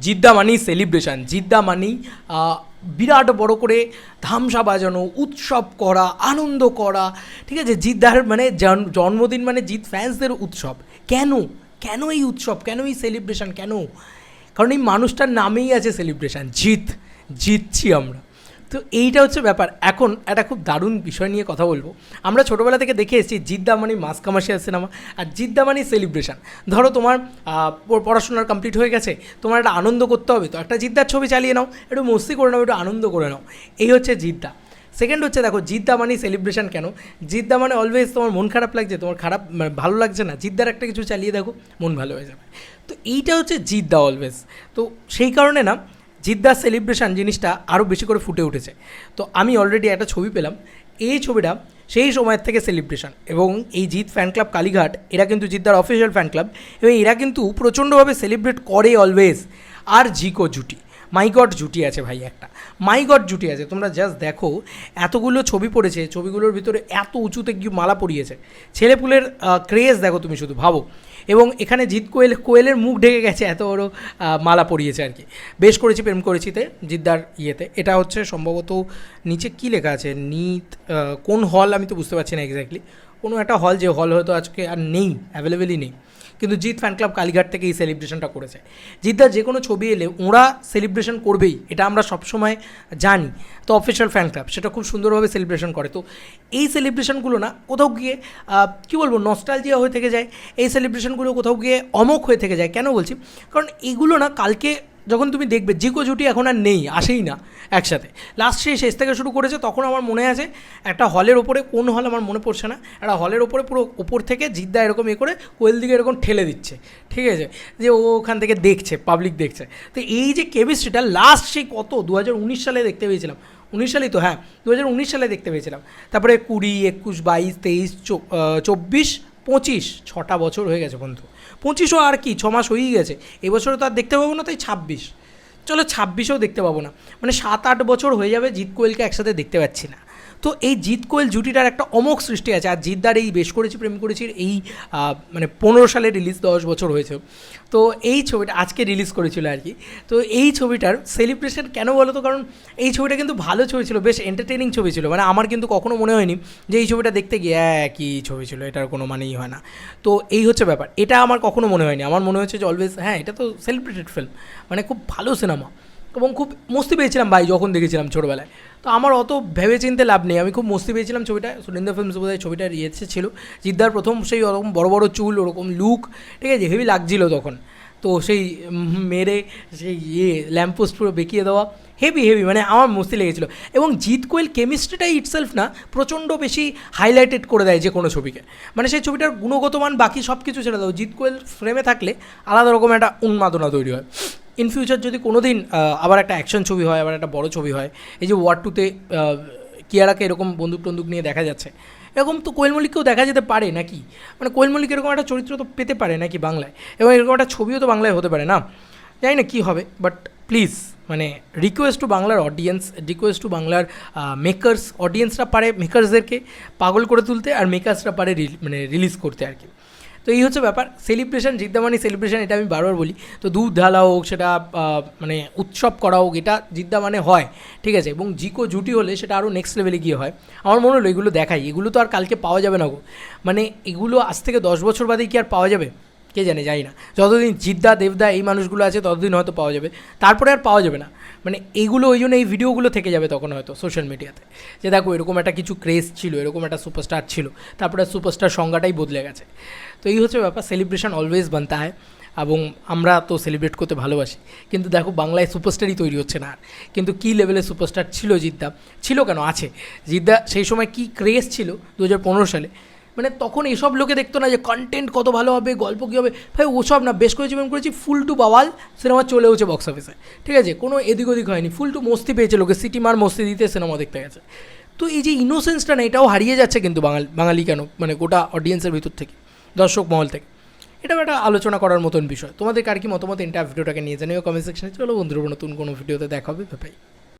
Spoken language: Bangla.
জিদ্দা মানেই সেলিব্রেশন জিদ্দা মানেই বিরাট বড় করে ধামসা বাজানো, উৎসব করা, আনন্দ করা। ঠিক আছে? জিদ্দার মানে জন্মদিন মানে জিৎ ফ্যান্সদের উৎসব। কেন? কেন এই উৎসব? কেন এই সেলিব্রেশন কেন? কারণ এই মানুষটার নামেই আছে সেলিব্রেশন জিত, জিতছি আমরা। তো এইটা হচ্ছে ব্যাপার। এখন একটা খুব দারুণ বিষয় নিয়ে কথা বলব। আমরা ছোটোবেলা থেকে দেখে এসেছি জিদ্দা মানে মাস কমার্শিয়াল সিনেমা আর জিদ্দা মানে সেলিব্রেশন। ধরো তোমার পড়াশোনার কমপ্লিট হয়ে গেছে, তোমার একটা আনন্দ করতে হবে তো। একটা জিদ্দার ছবি চালিয়ে নাও, একটু মস্তি করে নাও, একটু আনন্দ করে নাও। এই হচ্ছে জিদ্দা। সেকেন্ড হচ্ছে দেখো জিদ্দা মানে সেলিব্রেশন কেন? জিদ্দা মানে অলওয়েজ তোমার মন খারাপ লাগছে, তোমার খারাপ মানে ভালো লাগছে না। জিদ্দার একটা কিছু চালিয়ে দেখো, মন ভালো হয়ে যাবে। তো এইটা হচ্ছে জিদ্দা অলওয়েজ তো সেই কারণে না জিদ্দার সেলিব্রেশন জিনিসটা আরও বেশি করে ফুটে উঠেছে। তো আমি অলরেডি একটা ছবি পেলাম। এই ছবিটা সেই সময়ের থেকে সেলিব্রেশন এবং এই জিৎ ফ্যান ক্লাব কালীঘাট, এরা কিন্তু জিদ্দার অফিসিয়াল ফ্যান ক্লাব এবং এরা কিন্তু প্রচণ্ডভাবে সেলিব্রেট করে অলওয়েজ আর জিকো জুটি মাইগড জুটি আছে ভাই একটা। মাইগড জুটি আছে, তোমরা জাস্ট দেখো, এতগুলো ছবি পড়েছে, ছবিগুলোর ভিতরে এত উঁচুতে গিয়ে মালা পরিয়েছে। ছেলেপুলের ক্রেজ দেখো তুমি শুধু, ভাবো। এবং এখানে জিৎ কোয়েল, কোয়েলের মুখ ঢেকে গেছে, এত বড় মালা পরিয়েছে আর কি। বেশ করেছি প্রেম করেছিতে জিদ্দার ইয়েতে। এটা হচ্ছে সম্ভবত নিচে কী লেখা আছে? নিত কোন হল আমি তো বুঝতে পারছি না এক্স্যাক্টলি কোনো একটা হল যে হল হয়তো আজকে আর নেই অ্যাভেলেবেলই নেই। কিন্তু জিৎ ফ্যান ক্লাব কালীঘাট থেকে এই সেলিব্রেশনটা করেছে। জিদ্দার যে কোনো ছবি এলে ওরা সেলিব্রেশন করবেই, এটা আমরা সবসময় জানি। তো অফিসিয়াল ফ্যান ক্লাব সেটা খুব সুন্দরভাবে সেলিব্রেশন করে। তো এই সেলিব্রেশনগুলো না, কোথাও গিয়ে কী বলব নস্টালজিয়া হয়ে থেকে যায়। এই সেলিব্রেশনগুলো কোথাও গিয়ে অমোক হয়ে থেকে যায়। কেন বলছি? কারণ এগুলো না কালকে যখন তুমি দেখবে জিকো জুটি এখন আর নেই, আসেই না একসাথে। লাস্ট সে শেষ থেকে শুরু করেছে, তখন আমার মনে আছে, একটা হলের ওপরে কোন হল আমার মনে পড়ছে না, একটা হলের ওপরে পুরো ওপর থেকে জিদ্দা এরকম এ করে কোয়েল দিকে এরকম ঠেলে দিচ্ছে, ঠিক আছে? যে ও ওখান থেকে দেখছে পাবলিক দেখছে। তো এই যে কেমিস্ট্রিটা লাস্ট সেই কত? দু হাজার উনিশ সালে দেখতে পেয়েছিলাম। উনিশ সালেই তো হ্যাঁ দু হাজার উনিশ সালে দেখতে পেয়েছিলাম। তারপরে কুড়ি, একুশ, বাইশ, তেইশ চব্বিশ পঁচিশ, ছটা বছর হয়ে গেছে বন্ধু। পঁচিশও আর কি, ছ মাস হয়েই গেছে। এবছরও তো আর দেখতে পাবো না, তাই ছাব্বিশ। চলো ছাব্বিশেও দেখতে পাবো না। মানে সাত, আট বছর হয়ে যাবে, জিৎ কোয়েলকে একসাথে দেখতে পাচ্ছি না। তো এই জিৎ কোয়েল জুটিটার একটা অমোক সৃষ্টি আছে। আর জিদ্দার এই বেশ করেছি, প্রেম করেছি, এই মানে পনেরো সালে রিলিজ দশ বছর হয়েছে। তো এই ছবিটা আজকে রিলিজ করেছিল আর কি। তো এই ছবিটার সেলিব্রেশন কেন বলো তো কারণ এই ছবিটা কিন্তু ভালো ছবি ছিল, বেশ এন্টারটেনিং ছবি ছিল। মানে আমার কিন্তু কখনো মনে হয়নি যে এই ছবিটা দেখতে গিয়ে একই ছবি ছিল, এটার কোনো মানেই হয় না। তো এই হচ্ছে ব্যাপার। এটা আমার কখনো মনে হয়নি। আমার মনে হচ্ছে যে অলওয়েজ হ্যাঁ এটা তো সেলিব্রেটেড ফিল্ম মানে খুব ভালো সিনেমা এবং খুব মস্তি পেয়েছিলাম ভাই যখন দেখেছিলাম ছোটোবেলায়। তো আমার অত ভেবে চিনতে লাভ নেই। আমি খুব মস্তি পেয়েছিলাম ছবিটা। সুরেন্দ্র ফিল্মস বোধহয় ছবিটার ইয়েছে ছিল। জিদ্দার প্রথম সেই ওরকম বড় বড় চুল, ওরকম লুক ঠিক আছে হেভি লাগছিল তখন। তো সেই মেরে, সেই ইয়ে ল্যাম্পপোস্ট পুরো বেঁকিয়ে দেওয়া হেভি হেভি মানে আমার মস্তি লেগেছিলো। এবং জিৎ কোয়েল কেমিস্ট্রিটাই ইটসেলফ না, প্রচণ্ড বেশি হাইলাইটেড করে দেয় যে কোনো ছবিকে। মানে সেই ছবিটার গুণগত মান বাকি সব কিছু ছেড়ে দাও। জিৎ কোয়েল ফ্রেমে থাকলে আলাদা রকম একটা উন্মাদনা তৈরি হয়। ইন ফিউচার যদি কোনো দিন আবার একটা অ্যাকশন ছবি হয়, আবার একটা বড় ছবি হয়, এই যে ওয়ার টুতে কিয়ারাকে এরকম বন্দুক টন্দুক নিয়ে দেখা যাচ্ছে, এরকম তো কোয়েল মল্লিককেও দেখা যেতে পারে নাকি? মানে কোয়েল মল্লিক এরকম একটা চরিত্র তো পেতে পারে নাকি বাংলায়? এবং এরকম একটা ছবিও তো বাংলায় হতে পারে না? জানি না কী হবে বাট প্লিজ মানে রিকোয়েস্ট টু বাংলার অডিয়েন্স রিকোয়েস্ট টু বাংলার মেকার্স অডিয়েন্সরা পারে মেকার্সদেরকে পাগল করে তুলতে, আর মেকার্সরা পারে মানে রিলিজ করতে আর কি। তো এই হচ্ছে ব্যাপার। সেলিব্রেশন জিদ্দামানি সেলিব্রেশন এটা আমি বারবার বলি। তো দুধ ঢালা হোক, সেটা মানে উৎসব করা হোক, এটা জিদ্দা মানে হয়, ঠিক আছে? এবং জিকো জুটি হলে সেটা আরও নেক্সট লেভেলে গিয়ে হয়। আমার মনে হলো এগুলো দেখাই। এগুলো তো আর কালকে পাওয়া যাবে না গো। মানে এগুলো আজ থেকে দশ বছর বাদেই কি আর পাওয়া যাবে? কে জানে, জানি না। যতদিন জিদ্দা, দেবদা এই মানুষগুলো আছে, ততদিন হয়তো পাওয়া যাবে। তারপরে আর পাওয়া যাবে না। মানে এইগুলো, ওই জন্য এই ভিডিওগুলো থেকে যাবে তখন হয়তো সোশ্যাল মিডিয়াতে যে দেখো, এরকম একটা কিছু ক্রেজ ছিল, এরকম একটা সুপারস্টার ছিল। তারপরে সুপারস্টার সংজ্ঞাটাই বদলে গেছে। তো এই হচ্ছে ব্যাপার সেলিব্রেশন অলওয়েজ বানতে হয়। এবং আমরা তো সেলিব্রেট করতে ভালোবাসি। কিন্তু দেখো, বাংলায় সুপারস্টারই তৈরি হচ্ছে না আর। কিন্তু কী লেভেলের সুপারস্টার ছিল জিদ্দা? ছিল কেন? আছে। জিদ্দা সেই সময় কী ক্রেজ ছিল? দু হাজার পনেরো সালে। মানে তখন এসব লোকে দেখতো না যে কন্টেন্ট কত ভালো হবে, গল্প কী হবে। ভাই, ওসব না, বেশ করেছি আমি করেছি, ফুল টু বাওয়াল সিনেমা চলেওছে বক্স অফিসে ঠিক আছে? কোনো এদিক ওদিক হয়নি। ফুল টু মস্তি পেয়েছে লোকে, সিটি মার মস্তি দিতে সিনেমা দেখতে গেছে। তো এই যে ইনোসেন্সটা না, এটাও হারিয়ে যাচ্ছে কিন্তু বাঙালি বাঙালি কেন? মানে গোটা অডিয়েন্সের ভিতর থেকে, দর্শক মহল থেকে। এটাও একটা আলোচনা করার মতন বিষয়। তোমাদের কার কি মতামত এটা ভিডিওটাকে নিয়ে জানিও কমেন্ট সেকশনে চলো বন্ধুরা, নতুন কোনো ভিডিওতে দেখা হবে। ভাই